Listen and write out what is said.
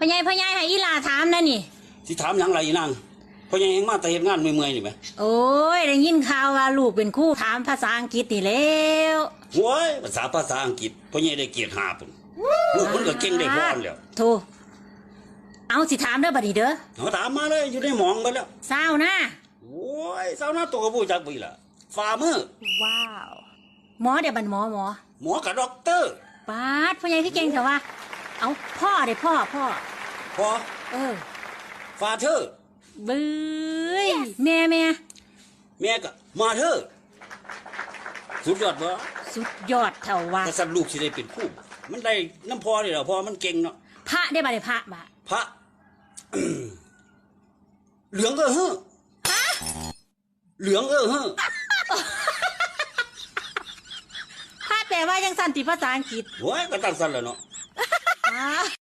พ่อใหญ่พ่อใหญ่ให้อีหลาถามนะนี่ สิถามหยังไรอีนางเพราะยังเองมาแต่เฮ็ดงานเมื่อยๆนี่ไหมโอ้ยได้ยินข่าวว่าลูกเป็นครู่ถามภาษาอังกฤษนี่แล้วโว้ยภาษาภาษาอังกฤษเพราะยังได้เกียรติหาปุ่นลูกมันก็เก่งได้พรแล้วโทเอาสิถามเด้อบัดนี้เด้อเขาถามมาเลยอยู่ในหมองไปแล้วเศร้าวนะโอ้ยสาวหน้าตัวกระบูจักปีละฝ่ามือว้าว หมอเดี๋ยวบันหมอหมอหมอกับด็อกเตอร์ปาดพ่อใหญ่คือเก่งแต่ว่า เอาพ่อเด้พ่อพ่อ พอเออฟาเธอร์บื้ยแม่แม่แม่ก็มาเธอร์สุดยอดวะสุดยอดเท่าว่าถ้าสัตว์ลูกสิได้เป็นคู่ มันได้น้ำพอนี่แหละพอมันเก่งเนาะพระได้บัดได้พระบะพระเหลืองเออเฮ้อเหลืองเออเฮ้อพระแปลว่ายังสันติภาษาอังกฤษโอ้ยก็ตั้งสั้นแล้วเนาะ な。